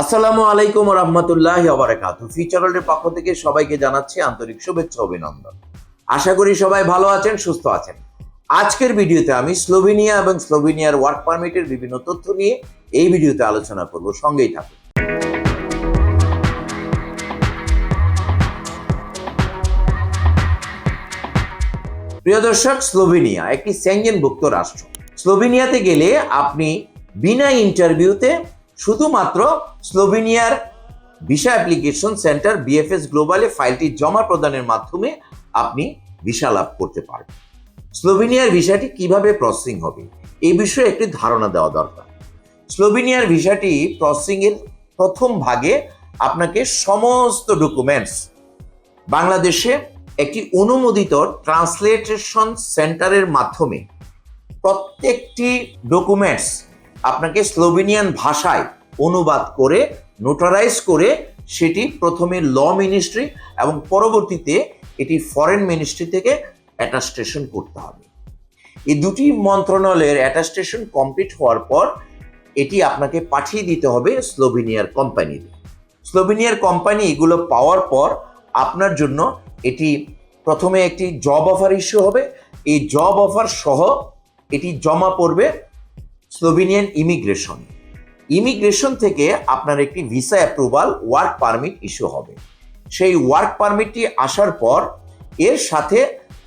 আসসালামু আলাইকুম রহমতুল্লাহ আবরাকাত ফিচারলের পক্ষ থেকে সবাইকে জানাচ্ছি আন্তরিক শুভেচ্ছা অভিনন্দন। আশা করি সবাই ভালো আছেন, সুস্থ আছেন। আজকের ভিডিওতে আমি স্লোভেনিয়া এবং স্লোভেনিয়ার ওয়ার্ক পারমিটের বিভিন্ন তথ্য নিয়ে এই ভিডিওতে আলোচনা করব। সঙ্গেই থাকুন। প্রিয় দর্শক, স্লোভেনিয়া একটি সেঞ্জেনভুক্ত রাষ্ট্র। স্লোভেনিয়াতে গেলে আপনি বিনা ইন্টারভিউতে শুধুমাত্র স্লোভেনিয়ার ভিসা অ্যাপ্লিকেশন সেন্টার বিএফএস গ্লোবালে ফাইলটি জমা প্রদানের মাধ্যমে আপনি ভিসা লাভ করতে পারবেন। স্লোভেনিয়ার ভিসাটি কীভাবে প্রসেসিং হবে? এই বিষয়ে একটি ধারণা দেওয়া দরকার। স্লোভেনিয়ার ভিসাটি প্রসেসিং এর প্রথম ভাগে আপনাকে সমস্ত ডকুমেন্টস বাংলাদেশে একটি অনুমোদিত ট্রান্সলেটেশন সেন্টারের মাধ্যমে প্রত্যেকটি ডকুমেন্টস আপনাকে স্লোভেনিয়ান ভাষায় অনুবাদ করে, নোটারাইজ করে সেটি প্রথমে ল মিনিস্ট্রি এবং পরবর্তীতে এটি ফরেন মিনিস্ট্রি থেকে অ্যাটাস্টেশন করতে হবে। এই দুটি মন্ত্রণালয়ের অ্যাটাস্টেশন কমপ্লিট হওয়ার পর এটি আপনাকে পাঠিয়ে দিতে হবে স্লোভেনিয়ার কোম্পানিতে। স্লোভেনিয়ার কোম্পানি এগুলো পাওয়ার পর আপনার জন্য এটি প্রথমে একটি জব অফার ইস্যু হবে। এই জব অফার সহ এটি জমা পড়বে স্লোভেনিয়ান ইমিগ্রেশন ইমিগ্রেশন থেকে আপনার একটি visa approval work permit issue হবে। সেই ওয়ার্ক পারমিটটি আসার পর এর সাথে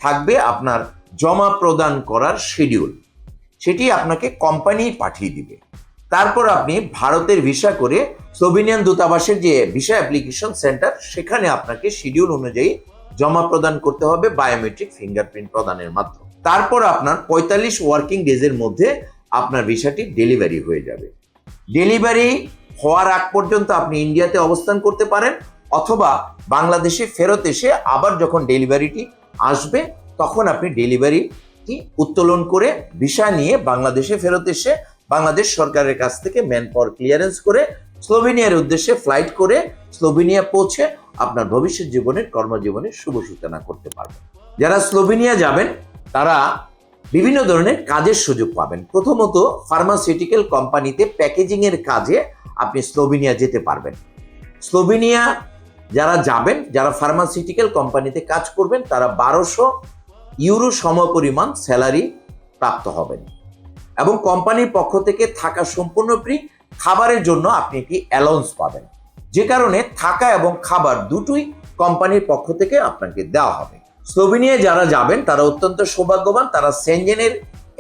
থাকবে আপনার জমা প্রদান করার শিডিউল সেটি আপনাকে কোম্পানি পাঠিয়ে দিবে। তারপর আপনি ভারতের ভিসা করে স্লোভেনিয়ান দূতাবাসের যে ভিসা অ্যাপ্লিকেশন সেন্টার সেখানে আপনাকে শিডিউল অনুযায়ী জমা প্রদান করতে হবে বায়োমেট্রিক ফিঙ্গারপ্রিন্ট প্রদানের মাধ্যমে। তারপর আপনার পঁয়তাল্লিশ ওয়ার্কিং ডেজের মধ্যে আপনার ভিসাটি ডেলিভারি হয়ে যাবে। ডেলিভারি হওয়ার আগ পর্যন্ত আপনি ইন্ডিয়াতে অবস্থান করতে পারেন অথবা বাংলাদেশে ফেরত এসে আবার যখন ডেলিভারিটি আসবে, তখন আপনি ডেলিভারিটি উত্তোলন করে ভিসা নিয়ে বাংলাদেশে ফেরত এসে বাংলাদেশ সরকারের কাছ থেকে ম্যান পাওয়ার ক্লিয়ারেন্স করে স্লোভেনিয়ার উদ্দেশ্যে ফ্লাইট করে স্লোভেনিয়া পৌঁছে আপনার ভবিষ্যৎ জীবনের কর্মজীবনের শুভ সূচনা করতে পারবেন। যারা স্লোভেনিয়া যাবেন, তারা বিভিন্ন ধরনের কাজের সুযোগ পাবেন। প্রথমত ফার্মাসিউটিক্যাল কোম্পানিতে প্যাকেজিং এর কাজে আপনি স্লোভেনিয়া যেতে পারবেন। স্লোভেনিয়া যারা যাবেন, যারা ফার্মাসিউটিক্যাল কোম্পানিতে কাজ করবেন, তারা বারোশো ইউরো সমপরিমাণ স্যালারি প্রাপ্ত হবেন। এবং কোম্পানির পক্ষ থেকে থাকা সম্পূর্ণ ফ্রি খাবারের জন্য আপনি একটি অ্যালাউন্স পাবেন। যে কারণে থাকা এবং খাবার দুটোই কোম্পানির পক্ষ থেকে আপনাকে দেওয়া হবে। স্লোভেনিয়া যারা যাবেন, তারা অত্যন্ত সৌভাগ্যবান। তারা সেনজেনের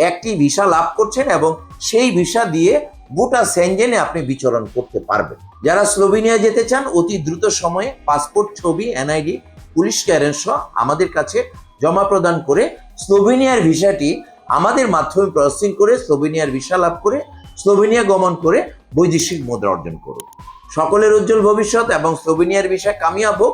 একটি ভিসা লাভ করছেন এবং সেই ভিসা দিয়ে গোটা সেনজেনে আপনি বিচরণ করতে পারবেন। যারা স্লোভেনিয়া যেতে চান, অতি দ্রুত সময়ে পাসপোর্ট, ছবি, এনআইডি, পুলিশ ক্লিয়ারেন্স সহ আমাদের কাছে জমা প্রদান করে স্লোভেনিয়ার ভিসাটি আমাদের মাধ্যমে প্রসেসিং করে, স্লোভেনিয়ার ভিসা লাভ করে, স্লোভেনিয়া গমন করে বৈদেশিক মুদ্রা অর্জন করুন। সকলের উজ্জ্বল ভবিষ্যৎ এবং স্লোভেনিয়ার ভিসা কামিয়াব হোক।